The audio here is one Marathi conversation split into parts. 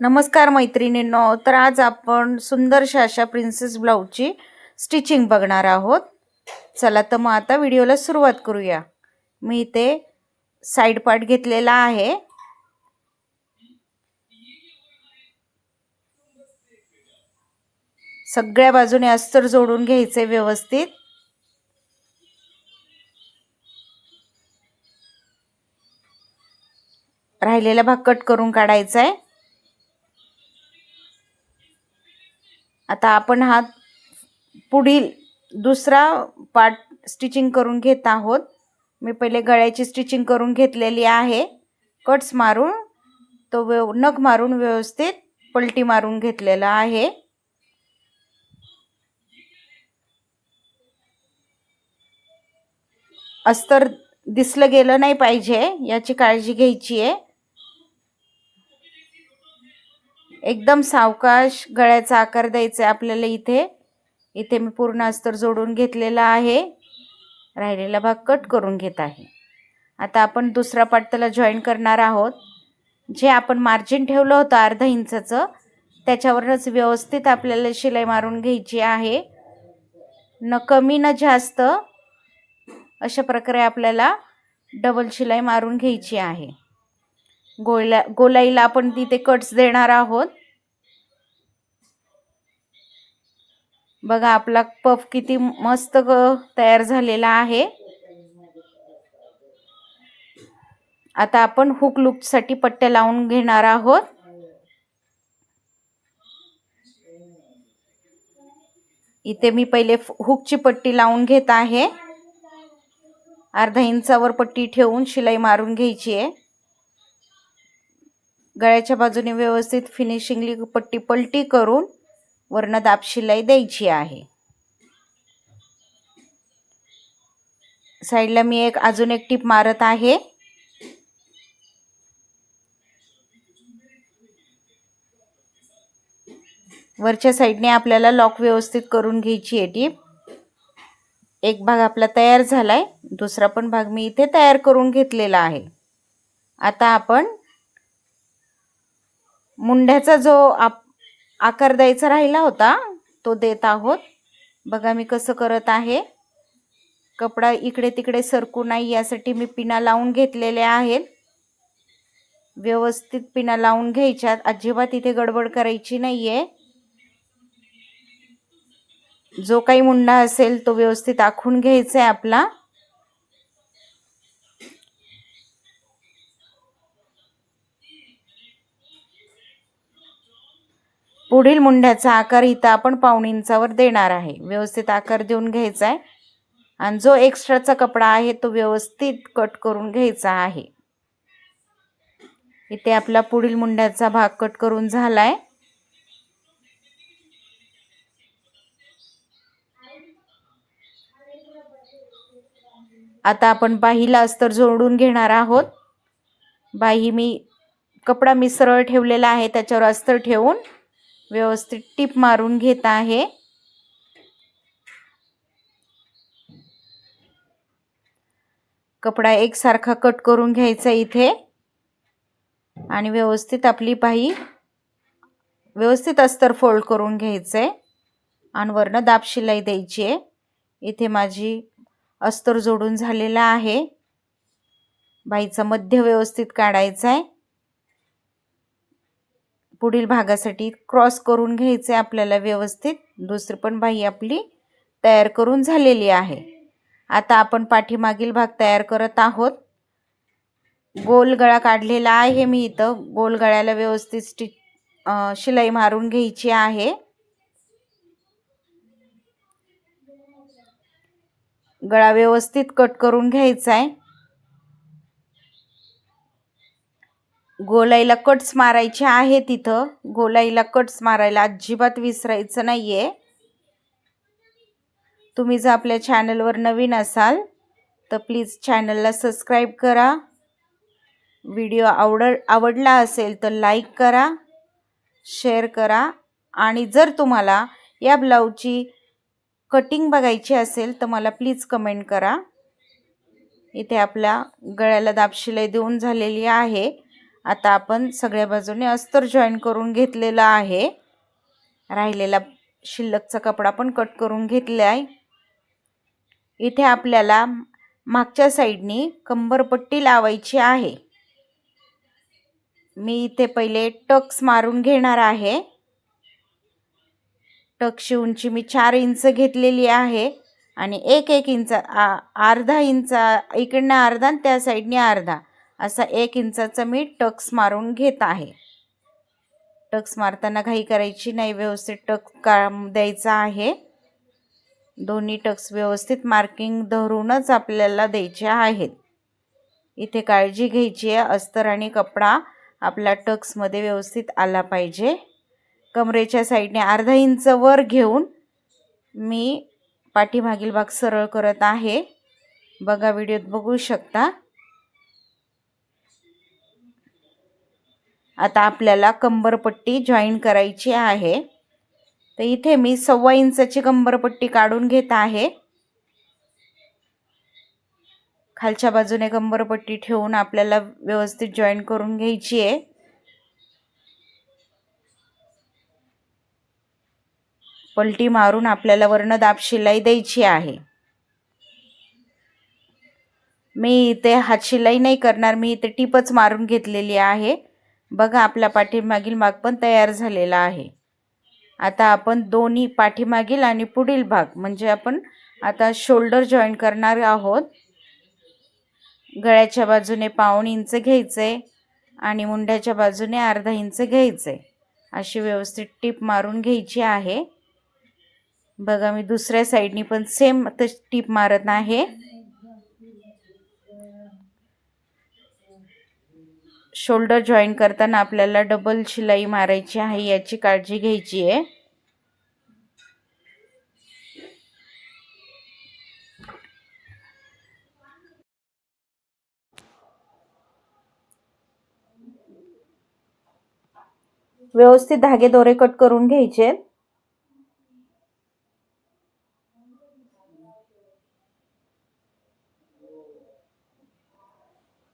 नमस्कार मैत्रिणींनो तर आज आपण सुंदरशा अशा प्रिन्सेस ब्लाऊजची स्टिचिंग बघणार आहोत. चला तर मग आता व्हिडिओला सुरुवात करूया. मी इथे साईड पार्ट घेतलेला आहे. सगळ्या बाजूने अस्तर जोडून घ्यायचे व्यवस्थित. राहिलेला भाग कट करून काढायचा आहे आता आपण हा पुढील दुसरा पार्ट स्टिचिंग करून घेत आहोत. मी पहिले गळ्याची स्टिचिंग करून घेतलेली आहे. कट्स मारून तो व्यव नग मारून व्यवस्थित पलटी मारून घेतलेला आहे. अस्तर दिसलं गेलं नाही पाहिजे याची काळजी घ्यायची आहे. एकदम सावकाश गळ्याचा आकार द्यायचा आहे आपल्याला इथे. इथे मी पूर्ण अस्तर जोडून घेतलेला आहे. राहिलेला भाग कट करून घेत आहे. आता आपण दुसरा पाट त्याला जॉईन करणार आहोत. जे आपण मार्जिन ठेवलं होतं अर्धा इंचाचं त्याच्यावरच व्यवस्थित आपल्याला शिलाई मारून घ्यायची आहे. न कमी न जास्त अशा प्रकारे आपल्याला डबल शिलाई मारून घ्यायची आहे. गोला गोलाईला आपण तिथे कट्स देणार आहोत. बघा आपला पफ किती मस्त तयार झालेला आहे. आता आपण हुक लुकसाठी पट्ट्या लावून घेणार आहोत. इथे मी पहिले हुकची पट्टी लावून घेत आहे. अर्धा इंचावर पट्टी ठेवून शिलाई मारून घ्यायची आहे. गळ्याच्या बाजूने व्यवस्थित फिनिशिंगली पट्टी पलटी करून वर्ण दाब शिलाई द्यायची आहे. साईडला मी एक अजून एक टीप मारत आहे. वरच्या साईडने आपल्याला लॉक व्यवस्थित करून घ्यायची आहे टीप. एक भाग आपला तयार झालाय दुसरा पण भाग मी इथे तयार करून घेतलेला आहे. आता आपण मुंड्याचा जो आप आकार द्यायचा राहिला होता तो देत आहोत. बघा मी कसं करत आहे. कपडा इकडे तिकडे सरकू नाही यासाठी मी पिना लावून घेतलेले आहेत. व्यवस्थित पिना लावून घ्यायच्यात. अजिबात इथे गडबड करायची नाही आहे जो काही मुंडा असेल तो व्यवस्थित आखून घ्यायचा आहे आपला. पुढील मुंड्याचा आकार इथं आपण पाऊण इंचावर देणार आहे. व्यवस्थित आकार देऊन घ्यायचा आहे. आणि जो एक्स्ट्राचा कपडा आहे तो व्यवस्थित कट करून घ्यायचा आहे. इथे आपला पुढील मुंड्याचा भाग कट करून झालाय. आता आपण बाहीला अस्तर जोडून घेणार आहोत. बाही मी कपडा मी सरळ ठेवलेला आहे त्याच्यावर अस्तर ठेवून. व्यवस्थित टीप मारून घेत आहे. कपडा एकसारखा कट करून घ्यायचा इथे. आणि व्यवस्थित आपली पाही व्यवस्थित अस्तर फोल्ड करून घ्यायचं आहे आणि वरनं दाब शिलाई द्यायची आहे. इथे माझी अस्तर जोडून झालेला आहे. बाईचा मध्य व्यवस्थित काढायचा आहे पुढील भागासाठी क्रॉस करून घ्यायचे आपल्याला व्यवस्थित. दुसरी पण बाई आपली तयार करून झालेली आहे. आता आपण पाठीमागील भाग तयार करत आहोत. गोल गळा काढलेला आहे मी इथं. गोल गळ्याला व्यवस्थित स्टिच शिलाई मारून घ्यायची आहे. गळा व्यवस्थित कट करून घ्यायचा आहे. गोलाईला कट्स मारायचे आहे तिथं. गोलाईला कट्स मारायला अजिबात विसरायचं नाही आहे तुम्ही जर आपल्या चॅनलवर नवीन असाल तर प्लीज चॅनलला सबस्क्राईब करा. व्हिडिओ आवड आवडला असेल तर लाईक करा शेअर करा. आणि जर तुम्हाला या ब्लाऊजची कटिंग बघायची असेल तर मला प्लीज कमेंट करा. इथे आपल्या गळ्याला दाबशिलाई देऊन झालेली आहे. आता आपण सगळ्या बाजूने अस्तर जॉईन करून घेतलेला आहे. राहिलेला शिल्लकचा कपडा पण कट करून घेतला आहे इथे आपल्याला मागच्या साईडनी कंबरपट्टी लावायची आहे. मी इथे पहिले टक्स मारून घेणार आहे. टक्सची उंची मी चार इंच घेतलेली आहे आणि एक एक इंच आ अर्धा इंच इकडनं अर्धा आणि त्या साईडने अर्धा. असा एक इंचाचा मी टक्स मारून घेत आहे. टक्स मारताना घाई करायची नाही व्यवस्थित टक्स का द्यायचा आहे. दोन्ही टक्स व्यवस्थित मार्किंग धरूनच आपल्याला द्यायचे आहेत. इथे काळजी घ्यायची आहे अस्तर आणि कपडा आपला टक्समध्ये व्यवस्थित आला पाहिजे. कमरेच्या साईडने अर्धा इंच वर घेऊन मी पाठीमागील भाग सरळ करत आहे. बघा व्हिडिओत बघू शकता. आता आपल्याला कंबरपट्टी जॉईन करायची आहे. तर इथे मी सव्वा इंचाची कंबरपट्टी काढून घेत आहे. खालच्या बाजूने कंबरपट्टी ठेवून आपल्याला व्यवस्थित जॉईन करून घ्यायची आहे. पलटी मारून आपल्याला वर्ण दाब शिलाई द्यायची आहे. मी इथे हात शिलाई नाही करणार मी इथे टिपच मारून घेतलेली आहे. बघा आपला पाठीमागील भाग पण तयार झालेला आहे. आता आपण दोन्ही पाठीमागील आणि पुढील भाग म्हणजे आपण आता शोल्डर जॉईन करणार आहोत. गळ्याच्या बाजूने पाऊण इंच घ्यायचे आणि मुंड्याच्या बाजूने अर्धा इंच घ्यायचे. अशी व्यवस्थित टीप मारून घ्यायची आहे. बघा मी दुसऱ्या साईडनी पण सेम टीप मारत आहे. शोल्डर जॉईन करताना आपल्याला डबल शिलाई मारायची आहे याची काळजी घ्यायची आहे. व्यवस्थित धागे दोरे कट करून घ्यायचे.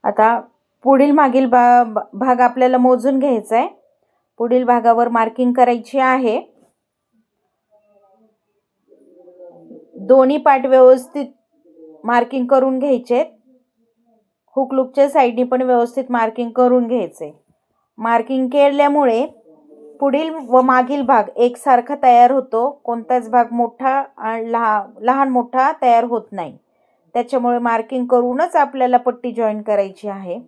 आता पुढील मागील बा भाग आपल्याला मोजून घ्यायचा आहे पुढील भागावर मार्किंग करायची आहे. दोन्ही पार्ट व्यवस्थित मार्किंग करून घ्यायचे. हुकलूकच्या साईडनी पण व्यवस्थित मार्किंग करून घ्यायचे. मार्किंग केल्यामुळे पुढील व मागील भाग एकसारखा तयार होतो. कोणताच भाग मोठा लहा लहान मोठा तयार होत नाही. त्याच्यामुळे मार्किंग करूनच आपल्याला पट्टी जॉईन करायची आहे.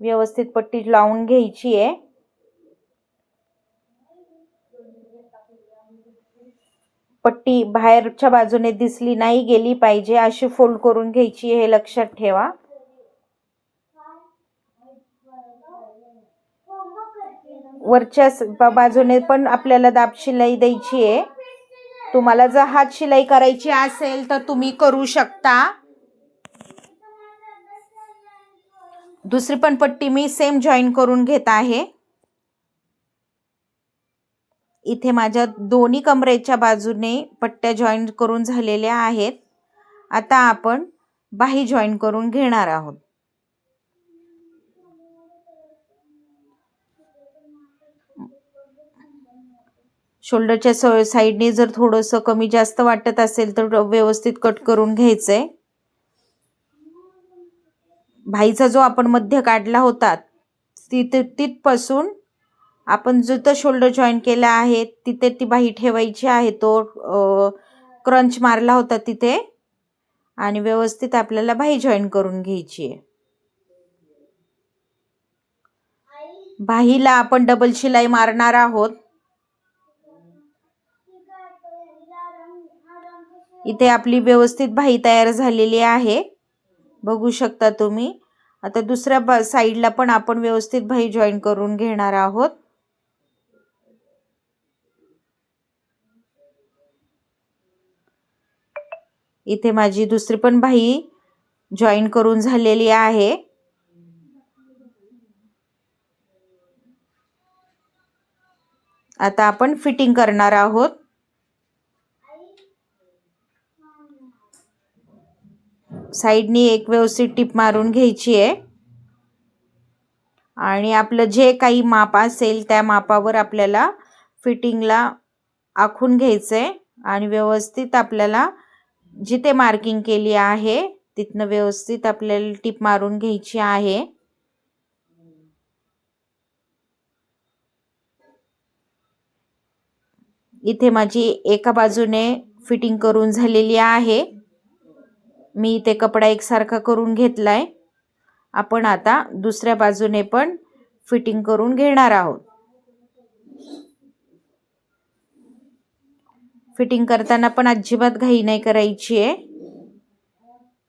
व्यवस्थित पट्टी लावून घ्यायची आहे. पट्टी बाहेरच्या बाजूने दिसली नाही गेली पाहिजे अशी फोल्ड करून घ्यायची हे लक्षात ठेवा. वरच्या बाजूने पण आपल्याला दाब शिलाई द्यायची आहे. तुम्हाला जर हात शिलाई करायची असेल तर तुम्ही करू शकता. दुसरी पण पट्टी मी सेम जॉईन करून घेत आहे. इथे माझ्या दोन्ही कमरेच्या बाजूने पट्ट्या जॉईन करून झालेल्या आहेत. आता आपण बाही जॉईन करून घेणार आहोत. शोल्डरच्या साईडने जर थोडंसं कमी जास्त वाटत असेल तर व्यवस्थित कट करून घ्यायचं आहे भाईचा जो आपण मध्य काढला होता तिथे तिथपासून आपण जिथं शोल्डर जॉईन केला आहे तिथे ती बाही ठेवायची आहे तो क्रंच मारला होता तिथे आणि व्यवस्थित आपल्याला बाही जॉईन करून घ्यायची आहे. बाहीला आपण डबल शिलाई मारणार आहोत. इथे आपली व्यवस्थित बाही तयार झालेली आहे. बघू शकता तुम्ही. आता दुसऱ्या बा साईडला पण आपण व्यवस्थित भाई जॉईन करून घेणार आहोत. इथे माझी दुसरी पण भाई जॉईन करून झालेली आहे. आता आपण फिटिंग करणार आहोत. साईडनी एक व्यवस्थित टीप मारून घ्यायची आहे. आणि आपलं जे काही माप असेल त्या मापावर आपल्याला फिटिंगला आखून घ्यायचं आहे आणि व्यवस्थित आपल्याला जिथे मार्किंग केली आहे तिथनं व्यवस्थित आपल्याला टीप मारून घ्यायची आहे. इथे माझी एका बाजूने फिटिंग करून झालेली आहे. मी इथे कपडा एकसारखा करून घेतलाय. आपण आता दुसऱ्या बाजूने पण फिटिंग करून घेणार आहोत. फिटिंग करताना पण अजिबात घाई नाही करायची आहे.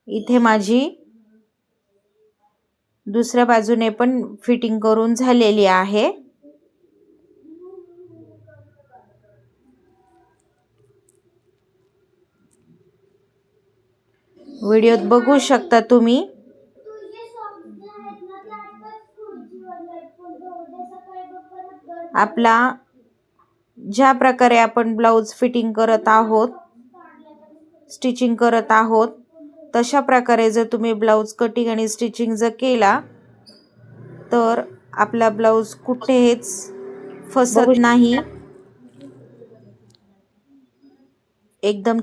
इथे माझी दुसऱ्या बाजूने पण फिटिंग करून झालेली आहे. व्हिडिओत बघू शकता तुम्ही. आपला ज्या प्रकारे आपण ब्लाऊज फिटिंग करत आहोत स्टिचिंग करत आहोत तशा प्रकारे जर तुम्ही ब्लाऊज कटिंग आणि स्टिचिंग जर केला तर आपला ब्लाऊज कुठेच फसत नाही. एकदम